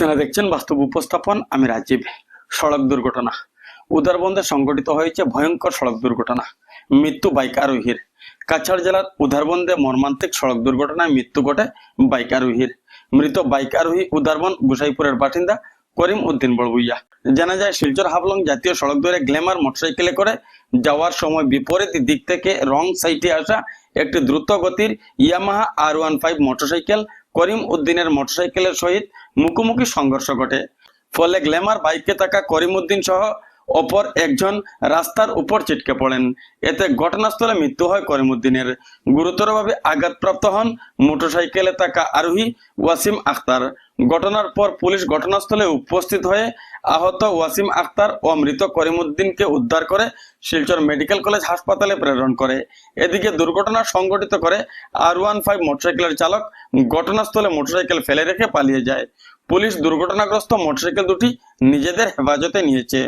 আপনারা দেখছেন বাস্তব উপস্থাপন, আমি রাজীব। সড়ক দুর্ঘটনা। উদারবন্দে সংঘটিত হয়েছে ভয়ঙ্কর সড়ক দুর্ঘটনা। মৃত্যু বাইক আরোহীর কাছাড় জেলার উদারবন্দে মর্মান্তিক সড়ক দুর্ঘটনায় মৃত্যু ঘটে বাইক আরোহীর মৃত বাইক আরোহী উদারবন, গুসাইপুরের বাসিন্দা করিম উদ্দিন বড়বুইয়া। জানা যায়, শিলচর হাফলং জাতীয় সড়ক ধরে গ্ল্যামার মোটরসাইকেলে করে যাওয়ার সময় বিপরীত দিক থেকে রং সাইটে আসা একটি দ্রুত গতির Yamaha R one five motorcycle Karim উদ্দিনের মোটরসাইকেলের সহিত মুখোমুখি সংঘর্ষ ঘটে। ফলে গ্ল্যামার বাইকে থাকা করিম উদ্দিন সহ অপর একজন রাস্তার উপর ছিটকে পড়েন। এতে ঘটনাস্থলে মৃত্যু হয় করিমুদ্দিনের। গুরুতরভাবে আঘাতপ্রাপ্ত হন মোটরসাইকেলে থাকা আরোহী ওয়াসিম আখতার। ঘটনার পর পুলিশ ঘটনাস্থলে উপস্থিত হয়ে আহত ওয়াসিম আখতার ও মৃত করিমুদ্দিনকে উদ্ধার করে শিলচর মেডিকেল কলেজ হাসপাতালে প্রেরণ করে। এদিকে দুর্ঘটনা সংঘটিত করে আর ওয়ান ফাইভ মোটরসাইকেলের চালক ঘটনাস্থলে মোটরসাইকেল ফেলে রেখে পালিয়ে যায়। পুলিশ দুর্ঘটনাগ্রস্ত মোটরসাইকেল দুটি নিজেদের হেফাজতে নিয়েছে।